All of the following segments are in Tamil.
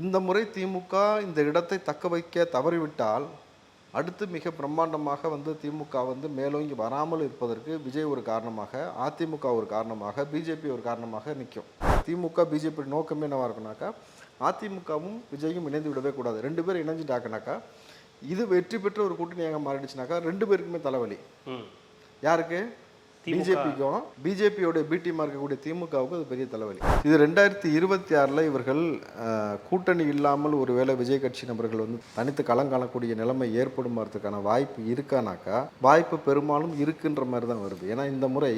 இந்த முறை திமுக இந்த இடத்தை தக்க வைக்க தவறிவிட்டால் அடுத்து மிக பிரம்மாண்டமாக வந்து திமுக வந்து மேலோங்கி வராமல் இருப்பதற்கு விஜய் ஒரு காரணமாக அதிமுக ஒரு காரணமாக பிஜேபி ஒரு காரணமாக நிற்கும். திமுக பிஜேபி நோக்கமே என்னவா இருக்குனாக்கா அதிமுகவும் விஜயும் இணைந்து விடவே கூடாது. ரெண்டு பேரும் இணைஞ்சிட்டாக்கனாக்கா இது வெற்றி பெற்ற ஒரு கூட்டணியாக மாறிடுச்சுனாக்கா ரெண்டு பேருக்குமே தலைவலி. யாருக்கு? பிஜேபிக்கும் பிஜேபியோடைய பி டீமாக இருக்கக்கூடிய திமுகவுக்கும் அது பெரிய தலைவலி. இது ரெண்டாயிரத்தி இருபத்தி ஆறில் இவர்கள் கூட்டணி இல்லாமல் ஒருவேளை விஜய் கட்சி நபர்கள் வந்து தனித்து களம் காணக்கூடிய நிலைமை ஏற்படுமாறதுக்கான வாய்ப்பு இருக்கானாக்கா வாய்ப்பு பெரும்பாலும் இருக்குன்ற மாதிரி தான் வருது. ஏன்னா இந்த முறை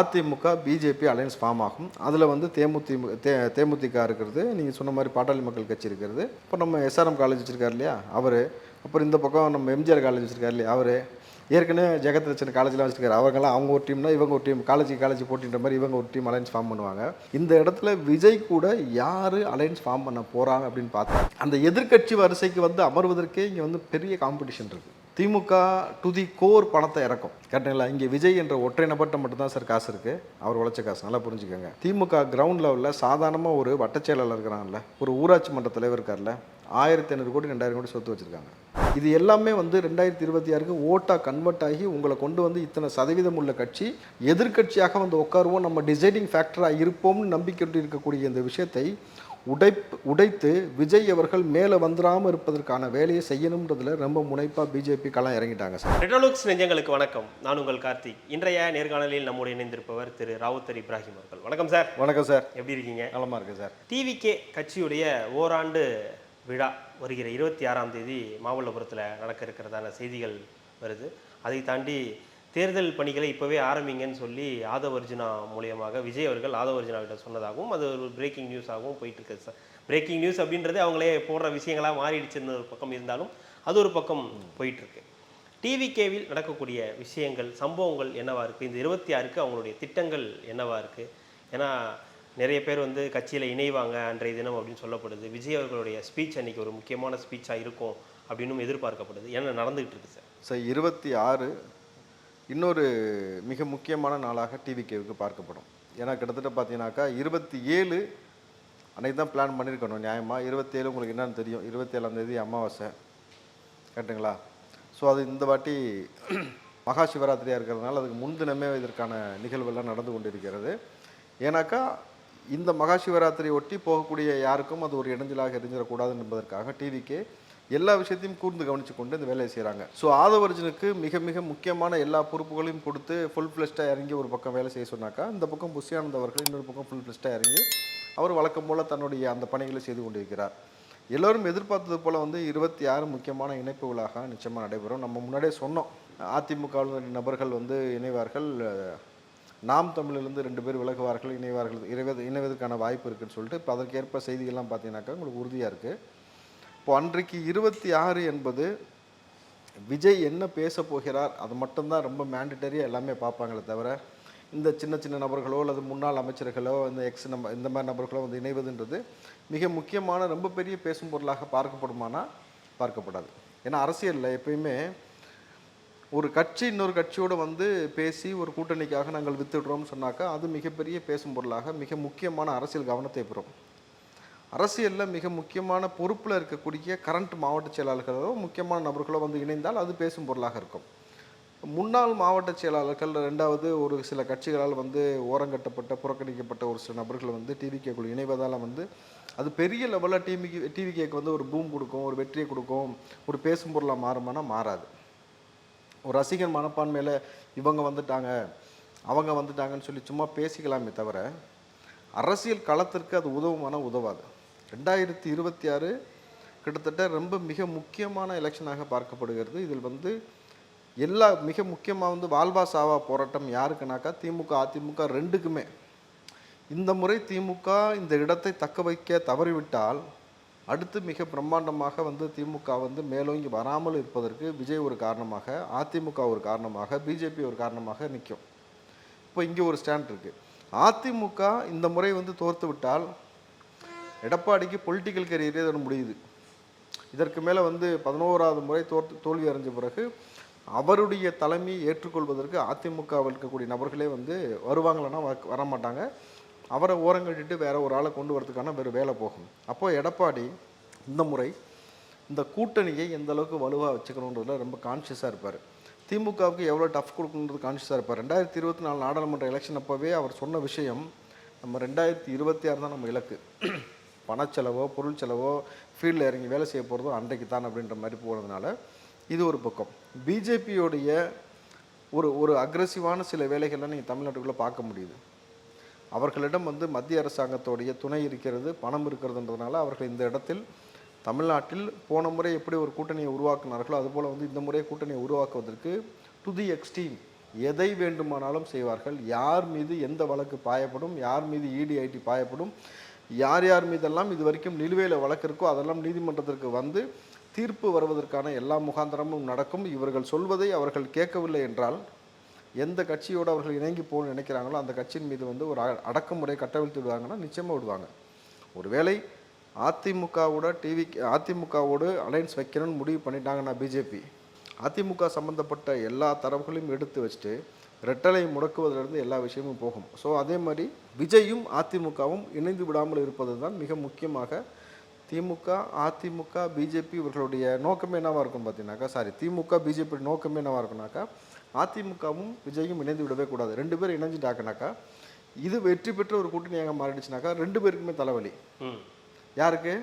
அதிமுக பிஜேபி அலையன்ஸ் ஃபார்ம் ஆகும். அதில் வந்து தேமுதிமுக தே தேமுதிக இருக்கிறது நீங்கள் சொன்ன மாதிரி பாட்டாளி மக்கள் கட்சி இருக்கிறது. இப்போ நம்ம எஸ்ஆர்எம் காலேஜ் வச்சிருக்காரு இல்லையா? அவர். அப்புறம் இந்த பக்கம் நம்ம எம்ஜிஆர் காலேஜ் வச்சிருக்காரு இல்லையா? அவர். ஏற்கனவே ஜெகத் காலேஜில் காலேஜ்லாம் அவங்கெல்லாம் அவங்க ஒரு டீம்னா இவங்க ஒரு டீம் காலேஜ் காலேஜ் போட்டின்ற மாதிரி இவங்க ஒரு டீம் அலைன்ஸ் ஃபார்ம் பண்ணுவாங்க. இந்த இடத்துல விஜய் கூட யார் அலைன்ஸ் ஃபார்ம் பண்ண போகிறாங்க அப்படின்னு பார்த்தா அந்த எதிர்க்கட்சி வரிசைக்கு வந்து அமர்வதற்கே இங்கே வந்து பெரிய காம்படிஷன் இருக்குது திமுக டு தி கோர் பணத்தை இறக்கும். கேட்டீங்களா இங்கே விஜய் என்ற ஒற்றை நபர்கிட்ட மட்டும்தான் சார் காசு இருக்குது அவர் உழைச்ச காசு நல்லா புரிஞ்சுக்கோங்க. திமுக கிரவுண்ட் லெவலில் சாதாரணமாக ஒரு வட்டச்செயலாளர் இருக்கிறாங்கல்ல ஒரு ஊராட்சி மன்ற தலைவர் இருக்கார்ல ஆயிரத்தி ஐநூறு கோடி ரெண்டாயிரம் கோடி சொத்து வச்சுருக்காங்க. இது எல்லாமே வந்து ரெண்டாயிரத்தி இருபத்தி ஆறுக்கு ஓட்டாக கன்வெர்ட் ஆகி உங்களை கொண்டு வந்து இத்தனை சதவீதம் உள்ள கட்சி எதிர்க்கட்சியாக வந்து உட்காருவோம் நம்ம டிசைடிங் ஃபேக்டராக இருப்போம்னு நம்பிக்கை இருக்கக்கூடிய இந்த விஷயத்தை உடைப் உடைத்து விஜய் அவர்கள் மேலே வந்துடாமல் இருப்பதற்கான வேலையை செய்யணுன்றதுல ரொம்ப முனைப்பாக பிஜேபி களம் இறங்கிட்டாங்க சார். ரெட்ரோலுக்ஸ் நெஞ்சங்களுக்கு வணக்கம். நான் உங்கள் கார்த்திக். இன்றைய நேர்காணலில் நம்முடைய இணைந்திருப்பவர் திரு ராவுத்தர் இப்ராஹிம் அவர்கள். வணக்கம் சார். வணக்கம் சார். எப்படி இருக்கீங்க? நலமாக இருக்கு சார். டிவிகே கட்சியுடைய ஓராண்டு விழா வருகிற இருபத்தி ஆறாம் தேதி மாமல்லபுரத்தில் நடக்க இருக்கிறதான செய்திகள் வருது. அதை தாண்டி தேர்தல் பணிகளை இப்போவே ஆரம்பிங்கன்னு சொல்லி ஆதவர்ஜுனா மூலியமாக விஜய் அவர்கள் ஆதவர்ஜுனாவிட்ட சொன்னதாகவும் அது ஒரு பிரேக்கிங் நியூஸாகவும் போயிட்டுருக்கு. சார் பிரேக்கிங் நியூஸ் அப்படின்றதே அவங்களே போடுற விஷயங்களாக மாறிடுச்சுன்னு ஒரு பக்கம் இருந்தாலும் அது ஒரு பக்கம் போயிட்டுருக்கு. டிவிகேவில் நடக்கக்கூடிய விஷயங்கள் சம்பவங்கள் என்னவாக இருக்குது இந்த இருபத்தி ஆறுக்கு அவங்களுடைய திட்டங்கள் என்னவாக இருக்குது ஏன்னா நிறைய பேர் வந்து கட்சியில் இணைவாங்க அன்றைய தினம் அப்படின்னு சொல்லப்படுது. விஜய் அவர்களுடைய ஸ்பீச் அன்றைக்கி ஒரு முக்கியமான ஸ்பீச்சாக இருக்கும் அப்படின்னும் எதிர்பார்க்கப்படுது. ஏன்னா நடந்துகிட்டு இருக்கு சார். சார் இருபத்தி ஆறு இன்னொரு மிக முக்கியமான நாளாக டிவிகேவுக்கு பார்க்கப்படும். ஏன்னா கிட்டத்தட்ட பார்த்தீங்கன்னாக்கா இருபத்தி ஏழு அன்னைக்கு தான் பிளான் பண்ணியிருக்கணும் நியாயமாக இருபத்தேழு உங்களுக்கு என்னென்னு தெரியும். இருபத்தேழாந்தேதி அமாவாசை. கரெக்டுங்களா ஸோ அது இந்த வாட்டி மகா சிவராத்திரியாக இருக்கிறதுனால அதுக்கு முன்தினமே இதற்கான நிகழ்வெல்லாம் நடந்து கொண்டிருக்கிறது. ஏன்னாக்கா இந்த மகா சிவராத்திரி ஒட்டி போகக்கூடிய யாருக்கும் அது ஒரு இடைஞ்சலாக எரிஞ்சிடக்கூடாது என்பதற்காக டிவிக்கே எல்லா விஷயத்தையும் கூர்ந்து கவனித்து கொண்டு இந்த வேலையை செய்கிறாங்க ஸோ ஆதவர்ஜனுக்கு மிக மிக முக்கியமான எல்லா பொறுப்புகளையும் கொடுத்து ஃபுல் ஃப்ளெஸ்டாக இறங்கி ஒரு பக்கம் வேலை செய்ய சொன்னாக்கா இந்த பக்கம் புஷியானந்த் அவர்கள் இன்னொரு பக்கம் ஃபுல் ஃப்ளெஸ்டாக இறங்கி அவர் வழக்கம் போல் தன்னுடைய அந்த பணிகளை செய்து கொண்டிருக்கிறார். எல்லோரும் எதிர்பார்த்தது போல் வந்து இருபத்தி ஆறு முக்கியமான இணைப்புகளாக நிச்சயமாக நடைபெறும். நம்ம முன்னாடியே சொன்னோம். அதிமுக நபர்கள் வந்து இணைவார்கள். நாம் தமிழிலிருந்து ரெண்டு பேர் விலகுவார்கள் இணைவார்கள் இணைவது இணைவதற்கான வாய்ப்பு இருக்குன்னு சொல்லிட்டு இப்போ அதற்கேற்ப செய்திகள்லாம் பார்த்தீங்கன்னாக்கா உங்களுக்கு உறுதியாக இருக்குது இப்போ அன்றைக்கு இருபத்தி ஆறு என்பது விஜய் என்ன பேச போகிறார் அது மட்டும்தான் ரொம்ப மேண்டட்டரியாக எல்லாமே பார்ப்பாங்களே தவிர இந்த சின்ன சின்ன நபர்களோ அல்லது முன்னாள் அமைச்சர்களோ இந்த எக்ஸ் நம்ப இந்த மாதிரி நபர்களோ வந்து இணைவதுன்றது மிக முக்கியமான ரொம்ப பெரிய பேசும் பொருளாக பார்க்கப்படுமானா பார்க்கப்படாது. ஏன்னா அரசியலில் எப்பயுமே ஒரு கட்சி இன்னொரு கட்சியோடு வந்து பேசி ஒரு கூட்டணிக்காக நாங்கள் வித்துடுறோம்னு சொன்னாக்கா அது மிகப்பெரிய பேசும் பொருளாக மிக முக்கியமான அரசியல் கவனத்தை பெறும். அரசியலில் மிக முக்கியமான பொறுப்பில் இருக்கக்கூடிய கரண்ட் மாவட்ட செயலாளர்களோ முக்கியமான நபர்களோ வந்து இணைந்தால் அது பேசும் பொருளாக இருக்கும். முன்னாள் மாவட்ட செயலாளர்கள் ரெண்டாவது ஒரு சில கட்சிகளால் வந்து ஓரங்கட்டப்பட்ட புறக்கணிக்கப்பட்ட ஒரு சில நபர்கள் வந்து டிவிகேக்குள் இணைவதால் வந்து அது பெரிய லெவலில் டிவிக்கு டிவிகேக்கு வந்து ஒரு பூம் கொடுக்கும் ஒரு வெற்றியை கொடுக்கும் ஒரு பேசும் பொருளாக மாறுமானா மாறாது. ஒரு ரசிகர் மனப்பான்மையில் இவங்க வந்துட்டாங்க அவங்க வந்துட்டாங்கன்னு சொல்லி சும்மா பேசிக்கலாமே தவிர அரசியல் களத்திற்கு அது உதவுமானா உதவாது. ரெண்டாயிரத்தி இருபத்தி ஆறு கிட்டத்தட்ட ரொம்ப மிக முக்கியமான எலெக்ஷனாக பார்க்கப்படுகிறது. இதில் வந்து எல்லா மிக முக்கியமாக வந்து வாழ்வா சாவா போராட்டம் யாருக்குனாக்கா திமுக அதிமுக ரெண்டுக்குமே. இந்த முறை திமுக இந்த இடத்தை தக்க வைக்க தவறிவிட்டால் அடுத்து மிக பிரம்மாண்டமாக வந்து திமுக வந்து மேலோங்கி வராமல் இருப்பதற்கு விஜய் ஒரு காரணமாக அதிமுக ஒரு காரணமாக பிஜேபி ஒரு காரணமாக நிற்கும். இப்போ இங்கே ஒரு ஸ்டாண்ட் இருக்குது அதிமுக இந்த முறை வந்து தோர்த்து விட்டால் எடப்பாடிக்கு பொலிட்டிக்கல் கரியரே இதோட முடியுது. இதற்கு மேலே வந்து பதினோராவது முறை தோற்று தோல்வி அடைஞ்ச பிறகு அவருடைய தலைமையை ஏற்றுக்கொள்வதற்கு அதிமுகவில் இருக்கக்கூடிய நபர்களே வந்து வருவாங்களன்னா வர- வரமாட்டாங்க. அவரை ஓரங்கட்டிட்டு வேற ஒரு ஆளை கொண்டு வரதுக்கான வேறு வேலை போகும். அப்போது எடப்பாடி இந்த முறை இந்த கூட்டணியை எந்த அளவுக்கு வலுவாக வச்சுக்கணுன்றதுல ரொம்ப கான்ஷியஸாக இருப்பார். திமுகவுக்கு எவ்வளோ டஃப் கொடுக்கணுன்றது கான்ஷியஸாக இருப்பார். ரெண்டாயிரத்தி இருபத்தி நாலு நாடாளுமன்ற எலெக்ஷன் அப்போவே அவர் சொன்ன விஷயம் நம்ம ரெண்டாயிரத்தி இருபத்தி ஆறு தான் நம்ம இலக்கு. பணச்செலவோ பொருள் செலவோ ஃபீல்டில் இறங்கி வேலை செய்ய போகிறதோ அன்றைக்கு தான் அப்படின்ற மாதிரி போகிறதுனால இது ஒரு பக்கம். பிஜேபியோடைய ஒரு ஒரு அக்ரஸிவான சில வேலைகள்லாம் நீங்கள் தமிழ்நாட்டுக்குள்ளே பார்க்க முடியுது. அவர்களிடம் வந்து மத்திய அரசாங்கத்தோடைய துணை இருக்கிறது பணம் இருக்கிறதுன்றதுனால அவர்கள் இந்த இடத்தில் தமிழ்நாட்டில் போன முறை எப்படி ஒரு கூட்டணியை உருவாக்குனார்களோ அதுபோல் வந்து இந்த முறை கூட்டணியை உருவாக்குவதற்கு டு தி எக்ஸ்ட்ரீம் எதை வேண்டுமானாலும் செய்வார்கள். யார் மீது எந்த வழக்கு பாயப்படும் யார் மீது இடிஐடி பாயப்படும் யார் யார் மீதெல்லாம் இது வரைக்கும் நிலுவையில் வழக்கு இருக்கோ அதெல்லாம் நீதிமன்றத்திற்கு வந்து தீர்ப்பு வருவதற்கான எல்லா முகாந்திரமும் நடக்கும். இவர்கள் சொல்வதை அவர்கள் கேட்கவில்லை என்றால் எந்த கட்சியோடு அவர்கள் இணங்கி போகணும்னு நினைக்கிறாங்களோ அந்த கட்சியின் மீது வந்து ஒரு அடக்குமுறை கட்டவிழ்த்து விடுவாங்கன்னா நிச்சயமாக விடுவாங்க. ஒருவேளை அதிமுகவோட டிவி அதிமுகவோடு அலைன்ஸ் வைக்கணும்னு முடிவு பண்ணிட்டாங்கன்னா பிஜேபி அதிமுக சம்மந்தப்பட்ட எல்லா தரவுகளையும் எடுத்து வச்சுட்டு ரெட்டலை முடக்குவதிலிருந்து எல்லா விஷயமும் போகும். ஸோ அதே மாதிரி விஜயும் அதிமுகவும் இணைந்து விடாமல் இருப்பது தான் மிக முக்கியமாக திமுக அதிமுக பிஜேபி இவர்களுடைய நோக்கமே என்னவாக இருக்கும் பார்த்தீங்கன்னாக்கா சாரி திமுக பிஜேபி நோக்கமே என்னவாக இருக்குனாக்கா அதிமுகவும் விஜயும் இணைந்து விடவே கூடாது. ரெண்டு பேரும் இணைஞ்சிட்டாக்கனாக்கா இது வெற்றி பெற்ற ஒரு கூட்டணியாக மாறிடுச்சுனாக்கா ரெண்டு பேருக்குமே தலைவலி. யாருக்கு.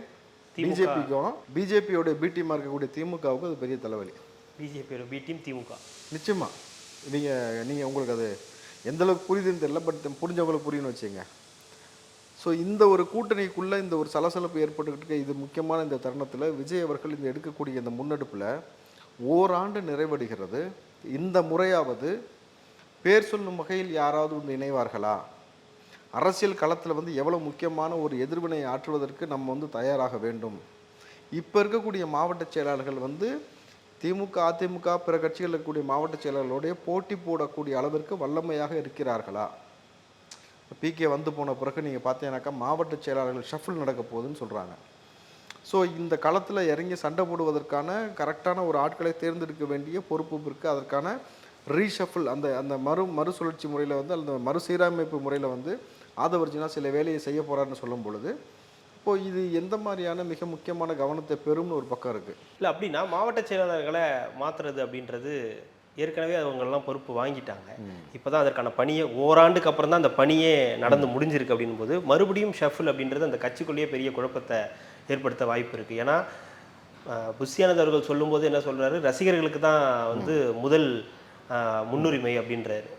பிஜேபிக்கும். பிஜேபியோட பி டீமாக இருக்கக்கூடிய திமுகவுக்கும் அது பெரிய தலைவலி. பிஜேபியோட பி டீம் திமுக. நிச்சயமா. நீங்கள் நீங்கள் உங்களுக்கு அது எந்த அளவுக்கு புரியுதுன்னு தெரியல பட் புரிஞ்சவங்களுக்கு புரியும்னு வச்சுங்க ஸோ இந்த ஒரு கூட்டணிக்குள்ளே இந்த ஒரு சலசலப்பு ஏற்பட்டுக்கிட்டு இது முக்கியமான இந்த தருணத்தில் விஜய் அவர்கள் இந்த எடுக்கக்கூடிய இந்த முன்னெடுப்பில் ஓராண்டு நிறைவடைகிறது. இந்த முறையாவது பேர் சொல்லும் வகையில் யாராவது ஒன்று இணைவார்களா? அரசியல் களத்தில் வந்து எவ்வளோ முக்கியமான ஒரு எதிர்வினை ஆற்றுவதற்கு நம்ம வந்து தயாராக வேண்டும். இப்போ இருக்கக்கூடிய மாவட்ட செயலாளர்கள் வந்து திமுக அதிமுக பிற கட்சிகளில் இருக்கக்கூடிய மாவட்ட செயலாளர்களுடைய போட்டி போடக்கூடிய அளவிற்கு வல்லமையாக இருக்கிறார்களா? பிகே வந்து போன பிறகு நீங்கள் பார்த்தீங்கன்னாக்கா மாவட்ட செயலாளர்கள் ஷஃபில் நடக்க போகுதுன்னு சொல்கிறாங்க ஸோ இந்த களத்தில் இறங்கி சண்டை போடுவதற்கான கரெக்டான ஒரு ஆட்களை தேர்ந்தெடுக்க வேண்டிய பொறுப்பு இருக்குது அதற்கான ரீஷஃபிள் அந்த அந்த மறு மறுசுழற்சி முறையில் வந்து அந்த மறுசீரமைப்பு முறையில் வந்து ஆதவர்ஜினா சில வேலையை செய்ய போகிறாருன்னு சொல்லும் பொழுது இப்போது இது எந்த மாதிரியான மிக முக்கியமான கவனத்தை பெறும்னு ஒரு பக்கம் இருக்குது இல்லை அப்படின்னா மாவட்ட செயலாளர்களை மாற்றுறது அப்படின்றது ஏற்கனவே அவங்கெல்லாம் பொறுப்பு வாங்கிட்டாங்க. இப்போ தான் அதற்கான பணியை ஓராண்டுக்கு அப்புறம் தான் அந்த பணியே நடந்து முடிஞ்சிருக்கு அப்படின்னும் போது மறுபடியும் ஷஃபிள் அப்படின்றது அந்த கட்சிக்குள்ளேயே பெரிய குழப்பத்தை ஏற்படுத்த வாய்ப்பு இருக்குது ஏன்னா அஹ், புஷியானந்த் அவர்கள் சொல்லும்போது என்ன சொல்றாரு? ரசிகர்களுக்கு தான் வந்து முதல் முன்னுரிமை அப்படின்றாரு.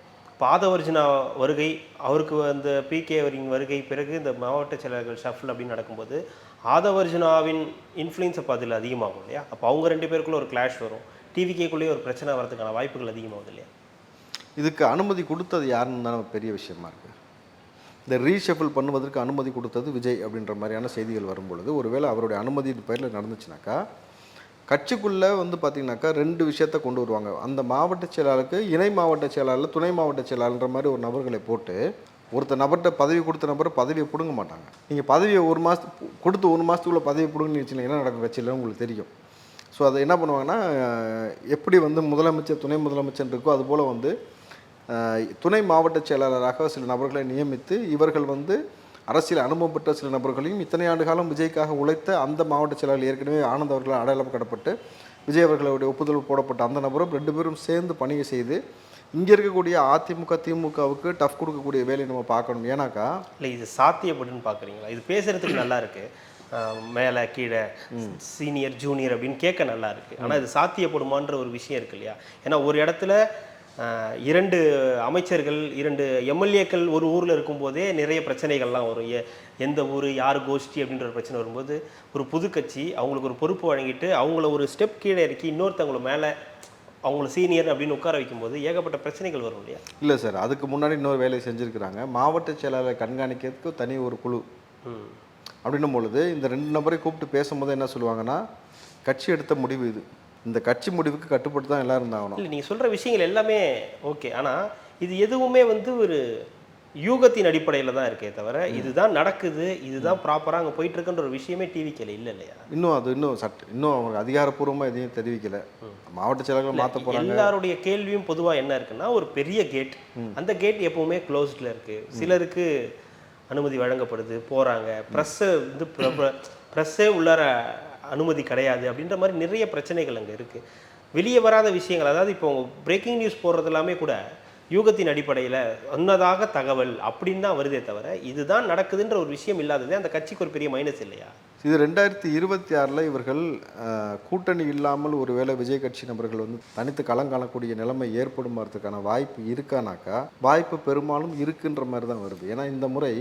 பாதவர்ஜினா வருகை அவருக்கு அந்த பிகே அவரின் வருகை பிறகு இந்த மாவட்ட செயலாளர்கள் ஷஃபிள் அப்படின்னு நடக்கும்போது ஆதவர்ஜுனாவின் இன்ஃப்ளூயன்ஸ் அப்போ அதில் அதிகமாகும் இல்லையா? அப்போ அவங்க ரெண்டு பேருக்குள்ள ஒரு கிளாஷ் வரும். டிவிகேக்குள்ளேயே ஒரு பிரச்சனை வரதுக்கான வாய்ப்புகள் அதிகமாகுது இல்லையா? இதுக்கு அனுமதி கொடுத்தது யாருன்னு தான் பெரிய விஷயமா இருக்குது இந்த ரீஷஃபிள் பண்ணுவதற்கு அனுமதி கொடுத்தது விஜய் அப்படின்ற மாதிரியான செய்திகள் வரும் பொழுது ஒருவேளை அவருடைய அனுமதி பேரில் நடந்துச்சுனாக்கா கட்சிக்குள்ளே வந்து பார்த்திங்கனாக்கா ரெண்டு விஷயத்த கொண்டு வருவாங்க. அந்த மாவட்ட செயலாளருக்கு இணை மாவட்ட செயலாளர் துணை மாவட்ட செயலாளர்ன்ற மாதிரி ஒரு நபர்களை போட்டு ஒருத்தர் நபர்கிட்ட பதவி கொடுத்த நபரை பதவியை பிடுங்க மாட்டாங்க. நீங்கள் பதவியை ஒரு மாதத்துக்கு கொடுத்து ஒரு மாதத்துக்குள்ளே பதவி பிடுங்கன்னு வச்சுன்னா என்ன நடக்கும் கட்சியில் உங்களுக்கு தெரியும். ஸோ அதை என்ன பண்ணுவாங்கன்னா எப்படி வந்து முதலமைச்சர் துணை முதலமைச்சர் இருக்கோ அதுபோல் வந்து துணை மாவட்ட செயலாளராக சில நபர்களை நியமித்து இவர்கள் வந்து அரசியல் அனுபவம் பெற்ற சில நபர்களையும் இத்தனை ஆண்டு காலம் விஜய்க்காக உழைத்த அந்த மாவட்ட செயலாளர் ஏற்கனவே ஆனந்த் அவர்கள் அடையாளம் கடப்பட்டு விஜய் அவர்களுடைய ஒப்புதல் போடப்பட்ட அந்த நபரும் ரெண்டு பேரும் சேர்ந்து பணியை செய்து இங்கே இருக்கக்கூடிய அதிமுக திமுகவுக்கு டஃப் கொடுக்கக்கூடிய வேலையை நம்ம பார்க்கணும். ஏன்னாக்கா இல்லை இது சாத்தியப்படுன்னு பார்க்குறீங்களா? இது பேசுகிறதுக்கு நல்லா இருக்குது மேலே கீழே சீனியர் ஜூனியர் அப்படின்னு கேட்க நல்லா இருக்கு. ஆனால் இது சாத்தியப்படுமான்ற ஒரு விஷயம் இருக்கு இல்லையா? ஏன்னா ஒரு இடத்துல இரண்டு அமைச்சர்கள் இரண்டு எம்எல்ஏக்கள் ஒரு ஊரில் இருக்கும்போதே நிறைய பிரச்சனைகள்லாம் வரும். எந்த ஊர் யார் கோஷ்டி அப்படின்ற ஒரு பிரச்சனை வரும்போது ஒரு புது கட்சி அவங்களுக்கு ஒரு பொறுப்பு வழங்கிட்டு அவங்கள ஒரு ஸ்டெப் கீழே இறக்கி இன்னொருத்தவங்கள மேலே அவங்கள சீனியர் அப்படின்னு உட்கார வைக்கும்போது ஏகப்பட்ட பிரச்சனைகள் வரும் இல்லையா? இல்லை சார் அதுக்கு முன்னாடி இன்னொரு வேலையை செஞ்சுருக்கிறாங்க. மாவட்ட செயலாளரை கண்காணிக்கிறதுக்கு தனி ஒரு குழு. ம். அப்படின்னும் பொழுது இந்த ரெண்டு நபரை கூப்பிட்டு பேசும்போது என்ன சொல்லுவாங்கன்னா கட்சி எடுத்த முடிவு இது. இந்த கட்சி முடிவுக்கு கட்டுப்பட்டு தான் எல்லாரும் இருந்தாகணும் இல்லை நீங்கள் சொல்கிற விஷயங்கள் எல்லாமே ஓகே. ஆனால் இது எதுவுமே வந்து ஒரு யூகத்தின் அடிப்படையில் தான் இருக்கே தவிர இதுதான் நடக்குது இதுதான் ப்ராப்பராக அங்கே போயிட்டு இருக்குன்ற ஒரு விஷயமே டிவிக்கில் இல்லை இல்லையா? இன்னும் அது இன்னும் சட்ட இன்னும் அவங்க அதிகாரப்பூர்வமாக எதையும் தெரிவிக்கல. மாவட்ட செயலாளர்கள் மாற்ற போகிறாங்க எல்லாருடைய கேள்வியும் பொதுவாக என்ன இருக்குன்னா ஒரு பெரிய கேட் அந்த கேட் எப்பவுமே க்ளோஸ்டில் இருக்கு. சிலருக்கு அனுமதி வழங்கப்படுது போகிறாங்க ப்ரெஸ்ஸை வந்து ப்ரெஸ்ஸே உள்ளார அனுமதி கிடையாது அப்படின்ற மாதிரி நிறைய பிரச்சனைகள் அங்கே இருக்குது வெளியே வராத விஷயங்கள் அதாவது இப்போ பிரேக்கிங் நியூஸ் போடுறது எல்லாமே கூட யூகத்தின் அடிப்படையில் அன்னதாக தகவல் அப்படின்னு தான் வருதே தவிர இதுதான் நடக்குதுன்ற ஒரு விஷயம் இல்லாததே அந்த கட்சிக்கு ஒரு பெரிய மைனஸ் இல்லையா? இது ரெண்டாயிரத்தி இருபத்தி ஆறில் இவர்கள் கூட்டணி இல்லாமல் ஒருவேளை விஜய் கட்சி நபர்கள் வந்து தனித்து களம் காணக்கூடிய நிலைமை ஏற்படுமாறதுக்கான வாய்ப்பு இருக்கானாக்கா வாய்ப்பு பெரும்பாலும் இருக்குன்ற மாதிரி தான் வருது. ஏன்னா இந்த முறை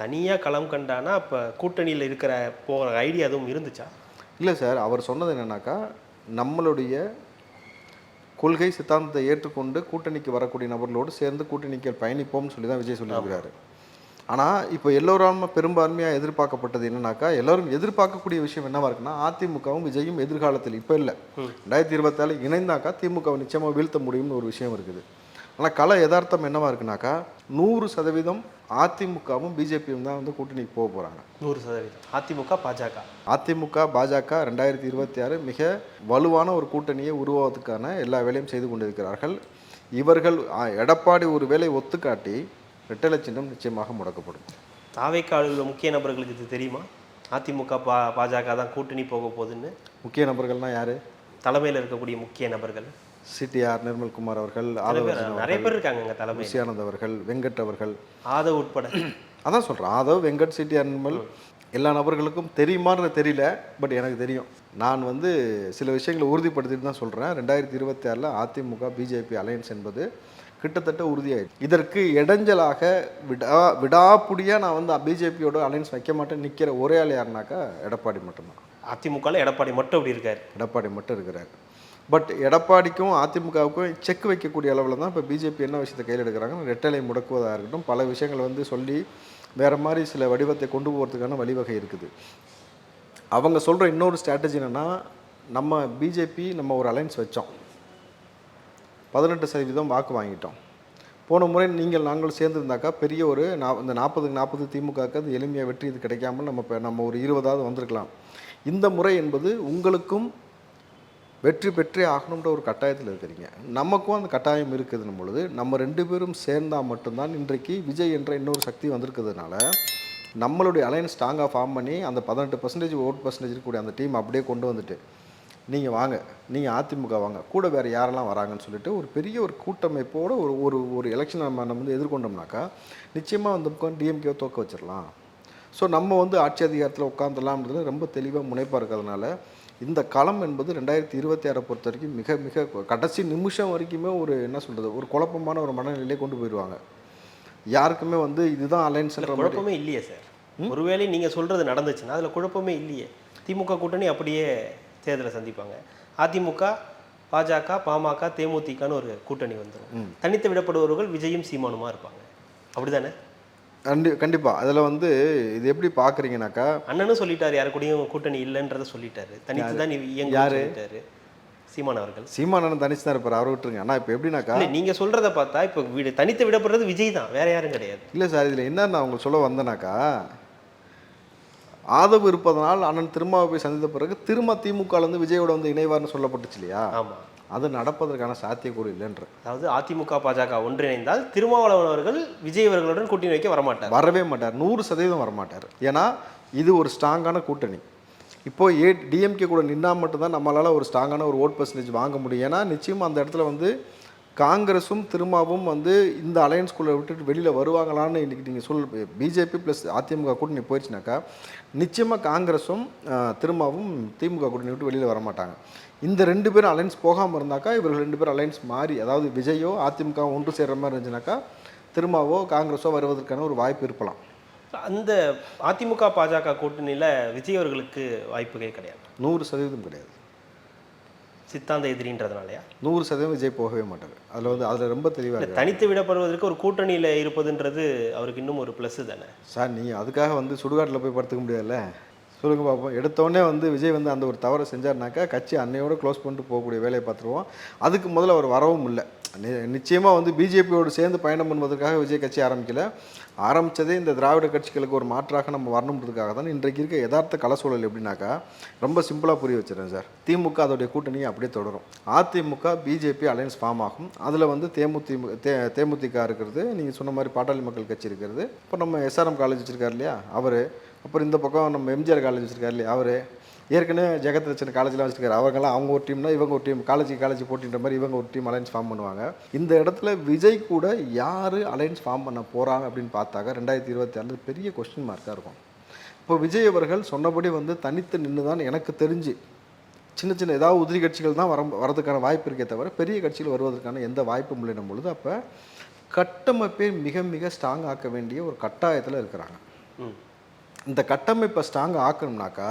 தனியாக களம் கண்டானா அப்போ கூட்டணியில் இருக்கிற போகிற ஐடியா எதுவும் இருந்துச்சா? இல்லை சார் அவர் சொன்னது என்னன்னாக்கா நம்மளுடைய கொள்கை சித்தாந்தத்தை ஏற்றுக்கொண்டு கூட்டணிக்கு வரக்கூடிய நபர்களோடு சேர்ந்து கூட்டணிக்கு பயணிப்போம்னு சொல்லி தான் விஜய் சொல்லியிருக்கிறாரு. ஆனால் இப்போ எல்லோரும் பெரும்பான்மையாக எதிர்பார்க்கப்பட்டது என்னன்னாக்கா எல்லாரும் எதிர்பார்க்கக்கூடிய விஷயம் என்னவா இருக்குன்னா அதிமுகவும் விஜயும் எதிர்காலத்தில் இப்போ இல்லை. ரெண்டாயிரத்தி இருபத்தாலு இணைந்தாக்கா திமுகவை நிச்சயமாக வீழ்த்த முடியும்னு ஒரு விஷயம் இருக்குது. ஆனால் கல யதார்த்தம் என்னவா இருக்குனாக்கா நூறு சதவீதம் அதிமுகவும் பிஜேபியும் தான் வந்து கூட்டணிக்கு போக போகிறாங்க நூறு சதவீதம். அதிமுக பாஜக. அதிமுக பாஜக ரெண்டாயிரத்தி இருபத்தி ஆறு மிக வலுவான ஒரு கூட்டணியை உருவாவதற்கான எல்லா வேலையும் செய்து கொண்டிருக்கிறார்கள். இவர்கள் எடப்பாடி ஒரு வேலை ஒத்துக்காட்டி ரெட்டலை சின்னம் நிச்சயமாக முடக்கப்படும். தாவேக்காடு உள்ள முக்கிய நபர்களுக்கு இது தெரியுமா? அதிமுக பா பாஜக தான் கூட்டணி போக போகுதுன்னு. முக்கிய நபர்கள்னா யாரு? தலைமையில் இருக்கக்கூடிய முக்கிய நபர்கள். சிடிஆர் நிர்மல்குமார் அவர்கள் நிறைய பேர் நிறைய பேர் இருக்காங்க தலைமை ருசியானந்த் அவர்கள் வெங்கட் அவர்கள். ஆதவ் உட்பட. அதான் சொல்கிறேன் ஆதவ் வெங்கட் சிடிஆர் நிர்மல் எல்லா நபர்களுக்கும் தெரியுமான்னு தெரியல பட் எனக்கு தெரியும். நான் வந்து சில விஷயங்களை உறுதிப்படுத்திட்டு தான் சொல்கிறேன் ரெண்டாயிரத்தி இருபத்தி ஆறில் அதிமுக பிஜேபி அலையன்ஸ் என்பது கிட்டத்தட்ட உறுதியாயிடுச்சு. இதற்கு இடைஞ்சலாக விடா விடாப்புடியாக நான் வந்து பிஜேபியோட அலையன்ஸ் வைக்க மாட்டேன் நிற்கிற ஒரே ஆள் யாருனாக்கா எடப்பாடி மட்டும்தான். அதிமுகவில் எடப்பாடி மட்டும் அப்படி இருக்காரு. எடப்பாடி மட்டும் இருக்கிறார். பட் எடப்பாடிக்கும் அதிமுகவுக்கும் செக் வைக்கக்கூடிய அளவில் தான் இப்போ பிஜேபி என்ன விஷயத்தை கையில் எடுக்கிறாங்க ரெட்டலை முடக்குவதாக இருக்கட்டும் பல விஷயங்கள் வந்து சொல்லி வேறு மாதிரி சில வடிவத்தை கொண்டு போகிறதுக்கான வழிவகை இருக்குது. அவங்க சொல்கிற இன்னொரு ஸ்ட்ராட்டஜி என்னென்னா நம்ம பிஜேபி நம்ம ஒரு அலைன்ஸ் வச்சோம். பதினெட்டு சதவீதம் வாக்கு வாங்கிட்டோம். போன முறை நீங்கள் நாங்கள் சேர்ந்துருந்தாக்கா பெரிய ஒரு நா இந்த நாற்பதுக்கு நாற்பது திமுகவுக்கு அது எளிமையாக வெற்றி இது கிடைக்காமல் நம்ம இப்போ நம்ம ஒரு இருபதாவது வந்திருக்கலாம். இந்த முறை என்பது உங்களுக்கும் வெற்றி பெற்றே ஆகணுன்ற ஒரு கட்டாயத்தில் இருக்கிறீங்க. நமக்கும் அந்த கட்டாயம் இருக்குதுன்னும் பொழுது நம்ம ரெண்டு பேரும் சேர்ந்தால் மட்டும்தான் இன்றைக்கு விஜய் என்ற இன்னொரு சக்தி வந்திருக்கிறதுனால நம்மளுடைய அலையன்ஸ் ஸ்ட்ராங்காக ஃபார்ம் பண்ணி அந்த பதினெட்டு பர்சன்டேஜ் ஓட் பர்சன்டேஜ் இருக்கக்கூடிய அந்த டீம் அப்படியே கொண்டு வந்துட்டு நீங்கள் வாங்க நீங்கள் அதிமுக வாங்க கூட வேறு யாரெல்லாம் வராங்கன்னு சொல்லிட்டு ஒரு பெரிய ஒரு கூட்டமைப்போடு ஒரு ஒரு ஒரு எலெக்ஷன் நம்ம நம்ம வந்து எதிர்கொண்டோம்னாக்கா நிச்சயமாக அந்த பக்கம் டிஎம்கேவை தோக்க வச்சிடலாம். ஸோ நம்ம வந்து ஆட்சி அதிகாரத்தில் உட்காந்துடலாம்ன்றது ரொம்ப தெளிவாக முனைப்பாக இருக்கிறதுனால இந்த களம் என்பது ரெண்டாயிரத்தி இருபத்தி ஆறை பொறுத்த வரைக்கும் மிக மிக கடைசி நிமிஷம் வரைக்குமே ஒரு என்ன சொல்கிறது ஒரு குழப்பமான ஒரு மனநிலையிலே கொண்டு போயிடுவாங்க. யாருக்குமே வந்து இதுதான் மாதிரி குழப்பமே இல்லையே சார். ஒருவேளை நீங்க சொல்றது நடந்துச்சுன்னா அதுல குழப்பமே இல்லையே. திமுக கூட்டணி அப்படியே தேர்தலை சந்திப்பாங்க. அதிமுக பாஜக பாமக தேமுதிகன்னு ஒரு கூட்டணி வந்துடும் தனித்து விடப்படுபவர்கள் விஜயும் சீமானுமா இருப்பாங்க. அப்படிதானே? கண்டி கண்டிப்பாக அதில் வந்து இது எப்படி பார்க்குறீங்கனாக்கா அண்ணனும் சொல்லிட்டாரு யாரு கூடயும் கூட்டணி இல்லைன்றத சொல்லிட்டாரு. தனித்து தான் சொல்லிட்டாரு. சீமான் அவர்கள். சீமானன் தனிச்சு தான் இருப்பார். அவரை விட்டுருங்க. ஆனால் இப்போ எப்படின்னாக்கா இல்ல நீங்க சொல்றத பார்த்தா இப்போ விட தனித்து விடப்படுறது விஜய் தான். வேற யாரும் கிடையாது. இல்லை சார் இதில் என்ன நான் உங்களுக்கு சொல்ல வந்தேனாக்கா ஆதரவு இருப்பதனால் அண்ணன் திருமாவை போய் சந்தித்த பிறகு திரும்ப திமுகலேருந்து விஜயோட வந்து இணைவார்னு சொல்லப்பட்டுச்சு இல்லையா? ஆமா. அது நடப்பதற்கான சாத்தியக்கூறு இல்லைன்ற. அதாவது அதிமுக பாஜக ஒன்றிணைந்தால் திருமாவளவன் அவர்கள் விஜய் அவர்களுடன் கூட்டணி வைக்க வரமாட்டார். வரவே மாட்டார். நூறு சதவீதம் வரமாட்டார். ஏன்னா இது ஒரு ஸ்ட்ராங்கான கூட்டணி. இப்போ ஏ டிஎம்கே கூட நின்னா மட்டும்தான் நம்மளால் ஒரு ஸ்ட்ராங்கான ஒரு ஓட் பர்சன்டேஜ் வாங்க முடியும். ஏன்னா நிச்சயமாக அந்த இடத்துல வந்து காங்கிரஸும் திருமாவும் வந்து இந்த அலையன்ஸ்குள்ளே விட்டுட்டு வெளியில் வருவாங்களான்னு இன்றைக்கி நீங்கள் சொல் பிஜேபி ப்ளஸ் அதிமுக கூட்டணி போயிடுச்சுனாக்கா நிச்சயமாக காங்கிரஸும் திருமாவும் திமுக கூட்டணி விட்டு வெளியில் வர மாட்டாங்க இந்த ரெண்டு பேரும் அலைன்ஸ் போகாமல் இருந்தாக்கா இவர்கள் ரெண்டு பேரும் அலைன்ஸ் மாறி அதாவது விஜயோ அதிமுக ஒன்று சேர்ற மாதிரி இருந்துச்சுனாக்கா திருமாவோ காங்கிரஸோ வருவதற்கான ஒரு வாய்ப்பு இருக்கலாம். அந்த அதிமுக பாஜக கூட்டணியில விஜய் அவர்களுக்கு வாய்ப்புகள் கிடையாது. நூறு சதவீதம் கிடையாது. சித்தாந்த எதிரின்றதுனாலயா? நூறு சதவீதம் விஜய் போகவே மாட்டார். அதில் வந்து அதில் ரொம்ப தெளிவாக தனித்து விடப்படுவதற்கு ஒரு கூட்டணியில இருப்பதுன்றது அவருக்கு இன்னும் ஒரு ப்ளஸ் தானே? சார் நீ அதுக்காக வந்து சுடுகாட்டில் போய் படுத்துக்க முடியாதுல்ல? சொல்லுங்க பார்ப்போம் எடுத்தோடனே வந்து விஜய் வந்து அந்த ஒரு தவறை செஞ்சார்னாக்கா கட்சி அன்னையோட க்ளோஸ் பண்ணிட்டு போகக்கூடிய வேலையை பார்த்துருவோம். அதுக்கு முதல்ல அவர் வரவும் இல்லை. நி- வந்து பிஜேபியோடு சேர்ந்து பயணம் பண்ணுவதற்காக விஜய் கட்சி ஆரம்பிக்கல. ஆரம்பிச்சதே இந்த திராவிட கட்சிகளுக்கு ஒரு மாற்றாக நம்ம வரணுன்றதுக்காக தான் இன்றைக்கு இருக்க யதார்த்த கலசூழல் எப்படின்னாக்கா ரொம்ப சிம்பிளாக புரிய வச்சிடறேன் சார். திமுக அதோடைய கூட்டணியை அப்படியே தொடரும். அதிமுக பிஜேபி அலையன்ஸ் ஃபார்ம் ஆகும். அதில் வந்து தேமுதிமு தே தேமுதிக இருக்கிறது. நீங்கள் சொன்ன மாதிரி பாட்டாளி மக்கள் கட்சி இருக்கிறது. இப்போ நம்ம எஸ்ஆர்எம் காலேஜ் வச்சுருக்கார் இல்லையா? அவர் அப்புறம் இந்த பக்கம் நம்ம எம்ஜிஆர் காலேஜ் வச்சிருக்காரு இல்லையா அவர். ஏற்கனவே ஜெகத் காலேஜ்லாம் வச்சுருக்காரு. அவங்கெல்லாம் அவங்க ஒரு டீம்னா இவங்க ஒரு டீம் காலேஜ் காலேஜ் போட்டின்ற மாதிரி இவங்க ஒரு டீம் அலையன்ஸ் ஃபார்ம் பண்ணுவாங்க. இந்த இடத்துல விஜய் கூட யார் அலைன்ஸ் ஃபார்ம் பண்ண போகிறாங்க அப்படின்னு பார்த்தாக்க ரெண்டாயிரத்தி இருபத்தி ஆறு பெரிய கொஸ்டின் மார்க்காக இருக்கும். இப்போ விஜய் அவர்கள் சொன்னபடி வந்து தனித்து நின்று தான் எனக்கு தெரிஞ்சு சின்ன சின்ன ஏதாவது உதிரி கட்சிகள் தான் வர வரதுக்கான வாய்ப்பு இருக்கே தவிர பெரிய கட்சிகள் வருவதற்கான எந்த வாய்ப்பும் இல்லைன்னும் பொழுது அப்போ கட்டமைப்பை மிக மிக ஸ்ட்ராங் ஆக்க வேண்டிய ஒரு கட்டாயத்தில் இருக்கிறாங்க. ம். இந்த கட்டமைப்பை ஸ்ட்ராங் ஆக்கணும்னாக்கா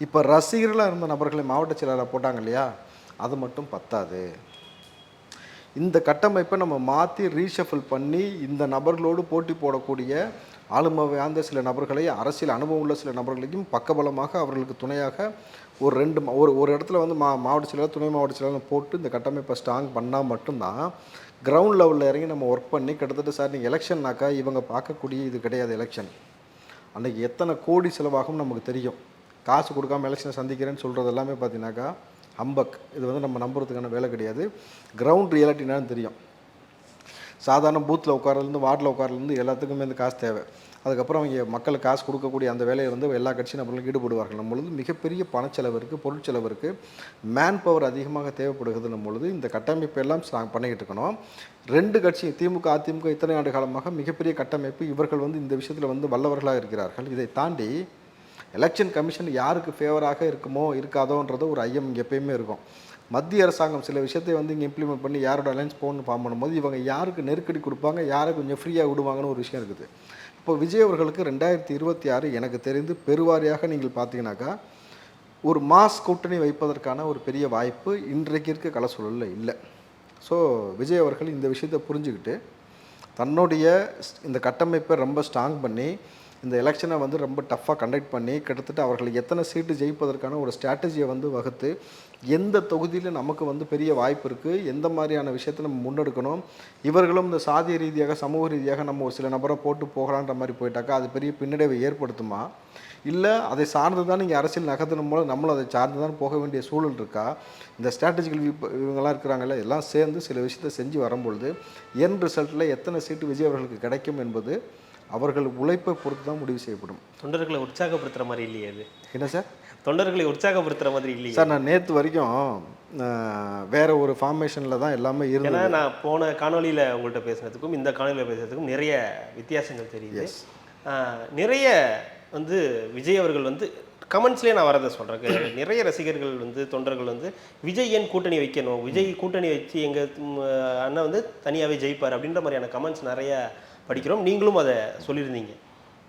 இப்போ ரசிகர்களாக இருந்த நபர்களை மாவட்ட செயலாளர் போட்டாங்க இல்லையா? அது மட்டும் பத்தாது. இந்த கட்டமைப்பை நம்ம மாற்றி ரீஷஃபில் பண்ணி இந்த நபர்களோடு போட்டி போடக்கூடிய ஆளுமை வாய்ந்த சில நபர்களை அரசியல் அனுபவம் உள்ள சில நபர்களையும் பக்கபலமாக அவர்களுக்கு துணையாக ஒரு ரெண்டு மா- ஒரு ஒரு இடத்துல வந்து மா மாவட்ட செயலாளர் துணை மாவட்ட செயலாளர் போட்டு இந்த கட்டமைப்பை ஸ்ட்ராங் பண்ணால் மட்டும்தான் கிரவுண்ட் லெவலில் இறங்கி நம்ம ஒர்க் பண்ணி கிட்டத்தட்ட சார் நீங்கள் எலெக்ஷன்னாக்கா இவங்க பார்க்கக்கூடிய இது கிடையாது எலெக்ஷன் அன்றைக்கி எத்தனை கோடி செலவாகும் நமக்கு தெரியும். காசு கொடுக்காம எலெக்ஷனை சந்திக்கிறேன்னு சொல்கிறது எல்லாமே பார்த்தீங்கன்னாக்கா ஹம்பக் இது வந்து நம்ம நம்புறதுக்கான வேலை கிடையாது. கிரவுண்ட் ரியாலிட்டி தெரியும். சாதாரண பூத்தில் உட்காரலேருந்து வார்டில் உட்காரலேருந்து எல்லாத்துக்குமே இந்த காசு தேவை. அதுக்கப்புறம் அவங்க மக்களுக்கு காசு கொடுக்கக்கூடிய அந்த வேலையை வந்து எல்லா கட்சி நபர்களும் ஈடுபடுவார்கள். நம்ம பொழுது மிகப்பெரிய பணச்செலவு இருக்குது பொருட்செலவு இருக்குது மேன் பவர் அதிகமாக தேவைப்படுகிறது நம்ம பொழுது இந்த கட்டமைப்பு எல்லாம் நாங்கள் பண்ணிக்கிட்டு இருக்கணும். ரெண்டு கட்சி திமுக அதிமுக இத்தனை ஆண்டு காலமாக மிகப்பெரிய கட்டமைப்பு இவர்கள் வந்து இந்த விஷயத்தில் வந்து வல்லவர்களாக இருக்கிறார்கள். இதை தாண்டி எலெக்ஷன் கமிஷன் யாருக்கு ஃபேவராக இருக்குமோ இருக்காதோன்றது ஒரு ஐயம் இங்கே எப்பயுமே இருக்கும். மத்திய அரசாங்கம் சில விஷயத்தை வந்து இங்கே இம்ப்ளிமெண்ட் பண்ணி யாரோட அலைன்ஸ் போகணும்னு ஃபார்ம் பண்ணும்போது இவங்க யாருக்கு நெருக்கடி கொடுப்பாங்க யாரை கொஞ்சம் ஃப்ரீயாக விடுவாங்கன்னு ஒரு விஷயம் இருக்குது. இப்போ விஜய் அவர்களுக்கு ரெண்டாயிரத்தி இருபத்தி ஆறு எனக்கு தெரிந்து பெருவாரியாக நீங்கள் பார்த்தீங்கன்னாக்கா ஒரு மாஸ் கூட்டணி வைப்பதற்கான ஒரு பெரிய வாய்ப்பு இன்றைக்கு இருக்க கலசூழலில் இல்லை. ஸோ விஜய் அவர்கள் இந்த விஷயத்தை புரிஞ்சுக்கிட்டு தன்னுடைய இந்த கட்டமைப்பை ரொம்ப ஸ்ட்ராங் பண்ணி இந்த எலெக்ஷனை வந்து ரொம்ப டஃப்பாக கண்டக்ட் பண்ணி கிட்டத்தட்ட அவர்கள் எத்தனை சீட்டு ஜெயிப்பதற்கான ஒரு ஸ்ட்ராட்டஜியை வந்து வகுத்து எந்த தொகுதியில் நமக்கு வந்து பெரிய வாய்ப்பு இருக்குது எந்த மாதிரியான விஷயத்தை நம்ம முன்னெடுக்கணும் இவர்களும் இந்த சாதிய ரீதியாக சமூக ரீதியாக நம்ம ஒரு சில நபரை போட்டு போகலான்ற மாதிரி போயிட்டாக்கா அது பெரிய பின்னடைவை ஏற்படுத்துமா? இல்லை அதை சார்ந்து தான் நீங்கள் அரசியல் நகர்த்தின மூலம் நம்மளும் அதை சார்ந்து தான் போக வேண்டிய சூழல் இருக்கா? இந்த ஸ்ட்ராட்டஜிக்கல் இவங்கெல்லாம் இருக்கிறாங்கல்ல எல்லாம் சேர்ந்து சில விஷயத்தை செஞ்சு வரும்பொழுது என் ரிசல்ட்டில் எத்தனை சீட்டு விஜய் அவர்களுக்கு கிடைக்கும் என்பது அவர்கள் உழைப்பை பொறுத்து தான் முடிவு செய்யப்படும். தொண்டர்களை உற்சாகப்படுத்துற மாதிரி இல்லையே அது? என்ன சார்? தொண்டர்களை உற்சாகப்படுத்துற மாதிரி இல்லையே? சார் நான் நேற்று வரைக்கும் வேற ஒரு ஃபார்மேஷனில் தான் எல்லாமே ஏன்னா இருந்தது நான் போன காணொளியில் உங்கள்கிட்ட பேசுனதுக்கும் இந்த காணொளியில் பேசுறதுக்கும் நிறைய வித்தியாசங்கள் தெரியுது. நிறைய வந்து விஜய் அவர்கள் வந்து கமெண்ட்ஸ்லேயே நான் வரதை சொல்கிறேன் நிறைய ரசிகர்கள் வந்து தொண்டர்கள் வந்து விஜய் ஏன் கூட்டணி வைக்கணும்? விஜய் கூட்டணி வச்சு எங்கள் அண்ணன் வந்து தனியாகவே ஜெயிப்பார் அப்படின்ற மாதிரியான கமெண்ட்ஸ் நிறைய படிக்கிறோம். நீங்களும் அதை சொல்லியிருந்தீங்க.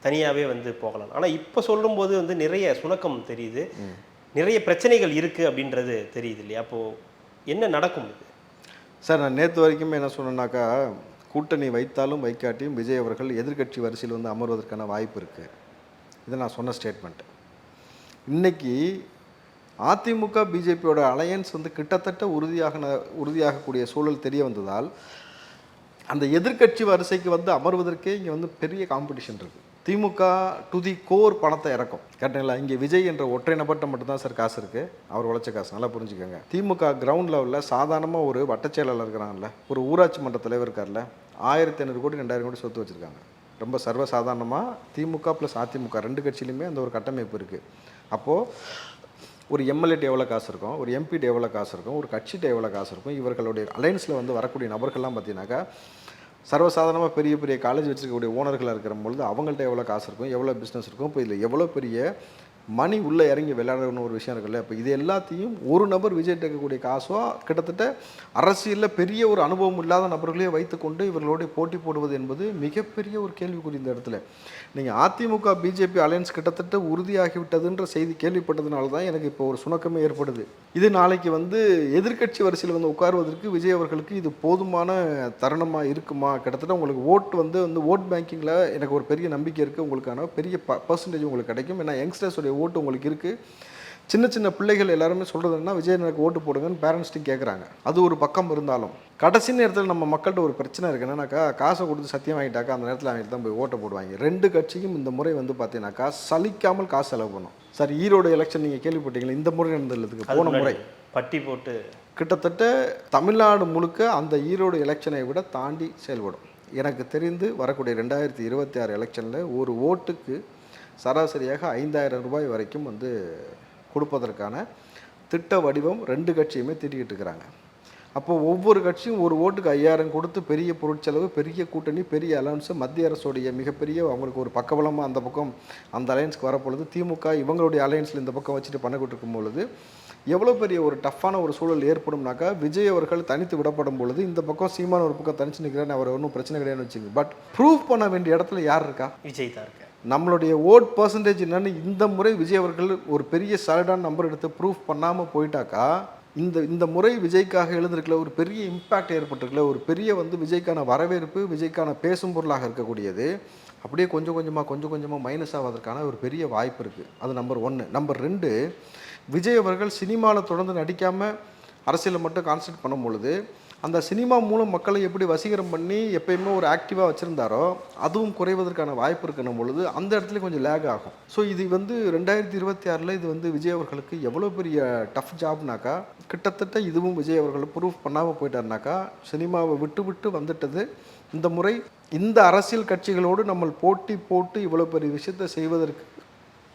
தனியாகவே வந்து போகலாம். ஆனால் இப்போ சொல்லும்போது வந்து நிறைய சுணக்கம் தெரியுது. நிறைய பிரச்சனைகள் இருக்குது அப்படின்றது தெரியுது இல்லையா? அப்போது என்ன நடக்கும் இது? சார் நான் நேற்று வரைக்குமே என்ன சொன்னேன்னாக்கா கூட்டணி வைத்தாலும் வைக்காட்டியும் விஜய் அவர்கள் எதிர்க்கட்சி வரிசையில் வந்து அமர்வதற்கான வாய்ப்பு இருக்குது இது நான் சொன்ன ஸ்டேட்மெண்ட் இன்னைக்கு அதிமுக பிஜேபியோட அலையன்ஸ் வந்து கிட்டத்தட்ட உறுதியாக உறுதியாகக்கூடிய சூழல் தெரிய வந்ததால் அந்த எதிர்க்கட்சி வரிசைக்கு வந்து அமர்வதற்கே இங்கே வந்து பெரிய காம்படிஷன் இருக்குது திமுக டு தி கோர் பணத்தை இறக்கும். கேட்டீங்களா? இங்கே விஜய் என்ற ஒற்றை நபர்கிட்ட மட்டும்தான் சார் காசு இருக்குது அவர் உழைச்ச காசு. நல்லா புரிஞ்சுக்கோங்க. திமுக கிரவுண்ட் லெவலில் சாதாரணமாக ஒரு வட்டச்செயலாளர் இருக்கிறாங்கல்ல ஒரு ஊராட்சி மன்ற தலைவர் இருக்கார்ல ஆயிரத்தி ஐநூறு கோடி ரெண்டாயிரம் கோடி சொத்து வச்சுருக்காங்க. ரொம்ப சர்வசாதாரணமாக திமுக ப்ளஸ் அதிமுக ரெண்டு கட்சியிலையுமே அந்த ஒரு கட்டமைப்பு இருக்குது அப்போது ஒரு எம்எல்ஏட்டு எவ்வளோ காசு இருக்கும்? ஒரு எம்பிட்டு எவ்வளோ காசு இருக்கும்? ஒரு கட்சிகிட்ட எவ்வளோ காசு இருக்கும்? இவர்களுடைய அலைன்ஸில் வந்து வரக்கூடிய நபர்கள்லாம் பார்த்தீங்கன்னாக்கா சர்வசாதாரணமாக பெரிய பெரிய காலேஜ் வச்சிருக்கக்கூடிய ஓனர்களாக இருக்கிற பொழுது அவங்கள்ட்ட எவ்வளோ காசு இருக்கும் எவ்வளோ பிஸ்னஸ் இருக்கும் இப்போ இதில் எவ்வளோ பெரிய மணி உள்ளே இறங்கி விளையாடணும்னு ஒரு விஷயம் இருக்குல்ல? இப்போ இது எல்லாத்தையும் ஒரு நபர் விஜய் இருக்கக்கூடிய காசோ கிட்டத்தட்ட அரசியலில் பெரிய ஒரு அனுபவம் இல்லாத நபர்களே வைத்துக்கொண்டு இவர்களோட போட்டி போடுவது என்பது மிகப்பெரிய ஒரு கேள்விக்குறி இந்த இடத்துல. நீங்கள் அதிமுக பிஜேபி அலையன்ஸ் கிட்டத்தட்ட உறுதியாகிவிட்டதுன்ற செய்தி கேள்விப்பட்டதுனால தான் எனக்கு இப்போ ஒரு சுணக்கமே ஏற்படுது. இது நாளைக்கு வந்து எதிர்க்கட்சி வரிசையில் வந்து உட்காருவதற்கு விஜய் அவர்களுக்கு இது போதுமான தருணமாக இருக்குமா? கிட்டத்தட்ட உங்களுக்கு ஓட் வந்து வந்து ஓட் பேங்கிங்கில் எனக்கு ஒரு பெரிய நம்பிக்கை இருக்குது உங்களுக்கான பெரிய ப பர்சன்டேஜ் உங்களுக்கு கிடைக்கும். ஏன்னா யங்ஸ்டர்ஸுடைய ஓட்டு உங்களுக்கு இருக்குது சின்ன சின்ன பிள்ளைகள் எல்லாருமே சொல்கிறது என்ன விஜய் எனக்கு ஓட்டு போடுங்கன்னு பேரண்ட்ஸ்ட்டும் கேட்குறாங்க அது ஒரு பக்கம் இருந்தாலும். கடைசி நேரத்தில் நம்ம மக்கள்கிட்ட ஒரு பிரச்சனை இருக்கு. என்னன்னாக்கா காசை கொடுத்து சத்தியம் வாங்கிட்டாக்கா அந்த நேரத்தில் வாங்கிட்டு தான் போய் ஓட்டை போடுவாங்க. ரெண்டு கட்சியும் இந்த முறை வந்து பார்த்தீங்கன்னாக்கா சலிக்காமல் காசு செலவு பண்ணும். சார் ஈரோடு எலெக்ஷன் நீங்கள் கேள்விப்பட்டீங்களா இந்த முறை நடந்ததுக்கு போன முறை. பட்டி போட்டு கிட்டத்தட்ட தமிழ்நாடு முழுக்க அந்த ஈரோடு எலெக்ஷனை விட தாண்டி செயல்படும். எனக்கு தெரிந்து வரக்கூடிய ரெண்டாயிரத்தி இருபத்தி ஆறு எலெக்ஷனில் ஒரு ஓட்டுக்கு சராசரியாக ஐந்தாயிரம் ரூபாய் வரைக்கும் வந்து கொடுப்பதற்கான திட்ட வடிவம் ரெண்டு கட்சியுமே தீட்டிக்கிட்டு இருக்கிறாங்க. அப்போ ஒவ்வொரு கட்சியும் ஒரு ஓட்டுக்கு ஐயாயிரம் கொடுத்து பெரிய பொருட்செலவு பெரிய கூட்டணி பெரிய அலவன்ஸு மத்திய அரசுடைய மிகப்பெரிய அவங்களுக்கு ஒரு பக்கபலமாக அந்த பக்கம் அந்த அலையன்ஸ்க்கு வரப்பொழுது திமுக இவங்களுடைய அலையன்ஸில் இந்த பக்கம் வச்சுட்டு பண்ணிக்கிட்டு இருக்கும் பொழுது எவ்வளோ பெரிய ஒரு டஃப்பான ஒரு சூழல் ஏற்படும்னாக்கா விஜய் அவர்கள் தனித்து விடப்படும் பொழுது இந்த பக்கம் சீமான ஒரு பக்கம் தனிச்சு நிற்கிறான்னு அவர் ஒன்றும் பிரச்சனை கிடையாதுன்னு வச்சுங்க பட் ப்ரூவ் பண்ண வேண்டிய இடத்துல யார் இருக்கா? விஜய் தான் நம்மளுடைய ஓட் பர்சன்டேஜ் என்னென்னு இந்த முறை விஜய் அவர்கள் ஒரு பெரிய சாலிடான நம்பர் எடுத்து ப்ரூஃப் பண்ணாமல் போயிட்டாக்கா இந்த இந்த முறை விஜய்க்காக எழுந்திருக்கல ஒரு பெரிய இம்பேக்ட் ஏற்பட்டிருக்கல ஒரு பெரிய வந்து விஜய்க்கான வரவேற்பு விஜய்க்கான பேசும் பொருளாக இருக்கக்கூடியது அப்படியே கொஞ்சம் கொஞ்சமாக கொஞ்சம் கொஞ்சமாக மைனஸ் ஆவதற்கான ஒரு பெரிய வாய்ப்பு இருக்குது அது நம்பர் ஒன்று நம்பர் ரெண்டு விஜய் அவர்கள் சினிமாவில் தொடர்ந்து நடிக்காமல் அரசியலில் மட்டும் கான்சென்ட்ரேட் பண்ணும் பொழுது அந்த சினிமா மூலம் மக்களை எப்படி வசீகரம் பண்ணி எப்பயுமே ஒரு ஆக்டிவாக வச்சுருந்தாரோ அதுவும் குறைவதற்கான வாய்ப்பு இருக்கணும் பொழுது அந்த இடத்துல கொஞ்சம் லேக் ஆகும். ஸோ இது வந்து ரெண்டாயிரத்தி இருபத்தி ஆறில் இது வந்து விஜய் அவர்களுக்கு எவ்வளோ பெரிய டஃப் ஜாப்னாக்கா கிட்டத்தட்ட இதுவும் விஜய் அவர்கள் ப்ரூஃப் பண்ணாமல் போயிட்டார்னாக்கா சினிமாவை விட்டு விட்டு வந்துட்டது. இந்த முறை இந்த அரசியல் கட்சிகளோடு நம்ம போட்டி போட்டு இவ்வளோ பெரிய விஷயத்தை செய்வதற்கு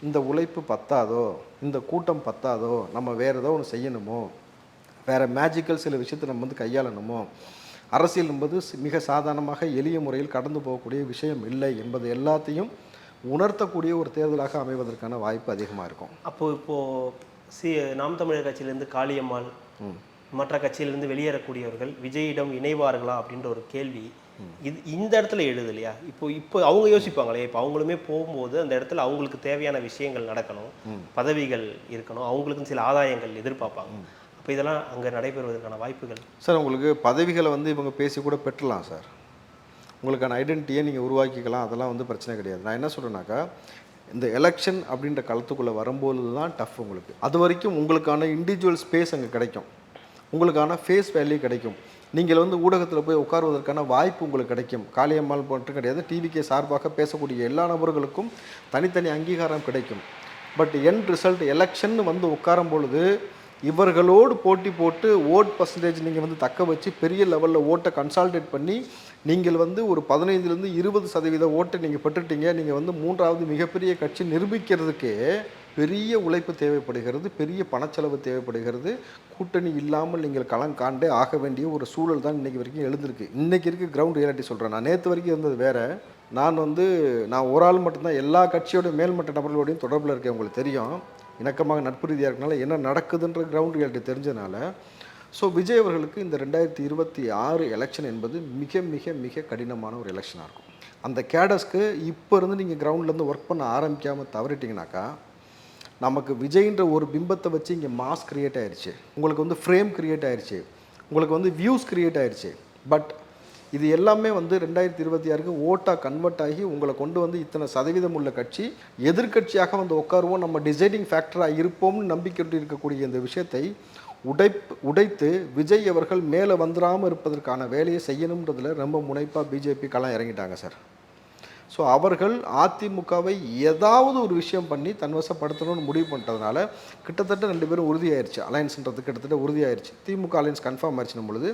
இந்த உழைப்பு பத்தாதோ இந்த கூட்டம் பத்தாதோ நம்ம வேறு ஏதோ ஒன்று செய்யணுமோ வேறு மேஜிக்கல் சில விஷயத்தை நம்ம வந்து கையாளணுமோ? அரசியல் என்பது மிக சாதாரணமாக எளிய முறையில் கடந்து போகக்கூடிய விஷயம் இல்லை என்பது எல்லாத்தையும் உணர்த்தக்கூடிய ஒரு தேர்தலாக அமைவதற்கான வாய்ப்பு அதிகமாக இருக்கும். அப்போ இப்போ சி நாம் தமிழர் கட்சியிலேருந்து காளியம்மாள் மற்ற கட்சியிலிருந்து வெளியேறக்கூடியவர்கள் விஜயிடம் இணைவார்களா அப்படின்ற ஒரு கேள்வி இது இந்த இடத்துல எழுது இல்லையா? இப்போ இப்போ அவங்க யோசிப்பாங்களே இப்போ அவங்களுமே போகும்போது அந்த இடத்துல அவங்களுக்கு தேவையான விஷயங்கள் நடக்கணும் பதவிகள் இருக்கணும் அவங்களுக்கும் சில ஆதாயங்கள் எதிர்பார்ப்பாங்க. அப்போ இதெல்லாம் அங்கே நடைபெறுவதற்கான வாய்ப்புகள்? சார் உங்களுக்கு பதவிகளை வந்து இவங்க பேசி கூட பெற்றலாம் சார். உங்களுக்கான ஐடென்டிட்டியை நீங்கள் உருவாக்கிக்கலாம். அதெல்லாம் வந்து பிரச்சனை கிடையாது. நான் என்ன சொல்கிறேன்னாக்கா இந்த எலெக்ஷன் அப்படின்ற களத்துக்குள்ளே வரும்போது தான் டஃப் உங்களுக்கு. அது வரைக்கும் உங்களுக்கான இண்டிவிஜுவல் ஸ்பேஸ் அங்கே கிடைக்கும். உங்களுக்கான ஃபேஸ் வேல்யூ கிடைக்கும். நீங்கள் வந்து ஊடகத்தில் போய் உட்காருவதற்கான வாய்ப்பு உங்களுக்கு கிடைக்கும். காளியம்மாள் மட்டும் கிடையாது. டிவிக்கே சார்பாக பேசக்கூடிய எல்லா நபர்களுக்கும் தனித்தனி அங்கீகாரம் கிடைக்கும். பட் என் ரிசல்ட் எலெக்ஷன் வந்து உட்காரும் பொழுது இவர்களோடு போட்டி போட்டு ஓட் பர்சன்டேஜ் நீங்கள் வந்து தக்க வச்சு பெரிய லெவலில் ஓட்டை கன்சால்டேட் பண்ணி நீங்கள் வந்து ஒரு பதினைந்துலேருந்து இருபது சதவீத ஓட்டை நீங்கள் பெற்றுட்டீங்க. நீங்கள் வந்து மூன்றாவது மிகப்பெரிய கட்சி நிரூபிக்கிறதுக்கே பெரிய உழைப்பு தேவைப்படுகிறது பெரிய பணச்செலவு தேவைப்படுகிறது. கூட்டணி இல்லாமல் நீங்கள் களம் காண்டே ஆக வேண்டிய ஒரு சூழல் தான் இன்றைக்கி வரைக்கும் எழுந்திருக்கு. இன்றைக்கி இருக்க கிரவுண்ட் ரியாலிட்டி சொல்கிறேன் நான். நேற்று வரைக்கும் இருந்தது வேறு. நான் வந்து நான் ஒரு ஆள் மட்டும்தான் எல்லா கட்சியோட மேல்மட்ட நபர்களோடையும் தொடர்பில் இருக்கேன் உங்களுக்கு தெரியும். இணக்கமாக நட்பு ரீதியாக இருக்கனால என்ன நடக்குதுன்ற கிரவுண்ட் ரியாலிட்டி தெரிஞ்சதுனால ஸோ விஜய் அவர்களுக்கு இந்த ரெண்டாயிரத்தி இருபத்தி ஆறு எலெக்ஷன் என்பது மிக மிக மிக கடினமான ஒரு எலெக்ஷனாக இருக்கும். அந்த கேடஸ்க்கு இப்போ இருந்து நீங்கள் கிரவுண்ட்லேருந்து ஒர்க் பண்ண ஆரம்பிக்காமல் தவறிட்டிங்கனாக்கா நமக்கு விஜய்ன்ற ஒரு பிம்பத்தை வச்சு இங்கே மாஸ் கிரியேட் ஆயிடுச்சு உங்களுக்கு வந்து ஃப்ரேம் கிரியேட் ஆயிடுச்சு உங்களுக்கு வந்து வியூஸ் கிரியேட் ஆயிடுச்சு பட் இது எல்லாமே வந்து ரெண்டாயிரத்தி இருபத்தி ஆறுக்கு ஓட்டாக கன்வெர்ட் ஆகி உங்களை கொண்டு வந்து இத்தனை சதவீதம் உள்ள கட்சி எதிர்க்கட்சியாக வந்து உட்காருவோம் நம்ம டிசைடிங் ஃபேக்டராக இருப்போம்னு நம்பிக்கை இருக்கக்கூடிய இந்த விஷயத்தை உடைப் உடைத்து விஜய் அவர்கள் மேலே வந்துடாமல் இருப்பதற்கான வேலையை செய்யணுன்றதில் ரொம்ப முனைப்பாக பிஜேபி களம் இறங்கிட்டாங்க சார். ஸோ அவர்கள் அதிமுகவை ஏதாவது ஒரு விஷயம் பண்ணி தன்வசப்படுத்தணும்னு முடிவு பண்ணிட்டதுனால கிட்டத்தட்ட ரெண்டு பேரும் உறுதியாயிருச்சு. அலையன்ஸ்ன்றது கிட்டத்தட்ட உறுதியாயிருச்சு. திமுக அலையன்ஸ் கன்ஃபார்ம் ஆயிடுச்சுன்னும் பொழுது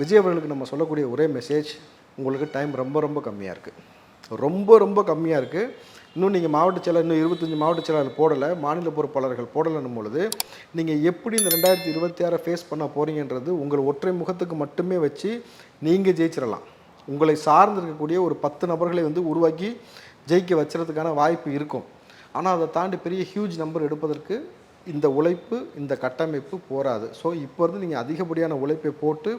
விஜய் அவர்களுக்கு நம்ம சொல்லக்கூடிய ஒரே மெசேஜ் உங்களுக்கு டைம் ரொம்ப ரொம்ப கம்மியாக இருக்குது ரொம்ப ரொம்ப கம்மியாக இருக்குது இன்னும் நீங்கள் மாவட்ட செயலர் இன்னும் இருபத்தஞ்சி மாவட்ட செயலாளர் போடலை மாநில பொறுப்பாளர்கள் போடலைன்னும் பொழுது நீங்கள் எப்படி இந்த ரெண்டாயிரத்தி இருபத்தி ஆறை ஃபேஸ் பண்ண போகிறீங்கன்றது உங்கள் ஒற்றை முகத்துக்கு மட்டுமே வச்சு நீங்கள் ஜெயிச்சிடலாம் உங்களை சார்ந்திருக்கக்கூடிய ஒரு பத்து நபர்களை வந்து உருவாக்கி ஜெயிக்க வச்சுறதுக்கான வாய்ப்பு இருக்கும். ஆனால் அதை தாண்டி பெரிய ஹியூஜ் நம்பர் எடுப்பதற்கு இந்த உழைப்பு இந்த கட்டமைப்பு போராது ஸோ இப்போ இருந்து நீங்கள் அதிகப்படியான உழைப்பை போட்டு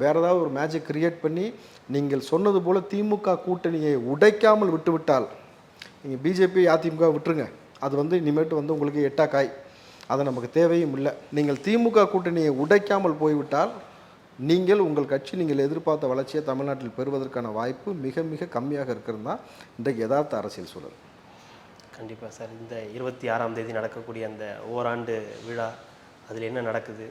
வேறு ஏதாவது ஒரு மேஜிக் கிரியேட் பண்ணி நீங்கள் சொன்னது போல் திமுக கூட்டணியை உடைக்காமல் விட்டுவிட்டால் நீங்கள் பிஜேபி அதிமுக விட்டுருங்க. அது வந்து இனிமேட்டு வந்து உங்களுக்கு எட்டாக்காய். காய் அது நமக்கு தேவையும் இல்லை. நீங்கள் திமுக கூட்டணியை உடைக்காமல் போய்விட்டால் நீங்கள் உங்கள் கட்சி நீங்கள் எதிர்பார்த்த வளர்ச்சியை தமிழ்நாட்டில் பெறுவதற்கான வாய்ப்பு மிக மிக கம்மியாக இருக்கிறது? தான் இன்றைக்கு யதார்த்த அரசியல் சூழல். கண்டிப்பாக சார். இந்த இருபத்தி ஆறாம் தேதி நடக்கக்கூடிய அந்த ஓராண்டு விழா அதில் என்ன நடக்குது?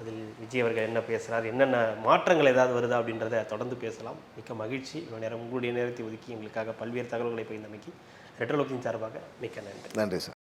அதில் விஜய் அவர்கள் என்ன பேசுகிறார் என்னென்ன மாற்றங்கள் ஏதாவது வருதா அப்படின்றத தொடர்ந்து பேசலாம். மிக்க மகிழ்ச்சி. இவ்வளோ நேரம் உங்களுடைய நேரத்தை ஒதுக்கி எங்களுக்காக பல்வேறு தகவல்களை பகிர்ந்தமைக்கு ரெட்ரோலோக்கின் சார்பாக மிக்க நன்றி. நன்றி சார்.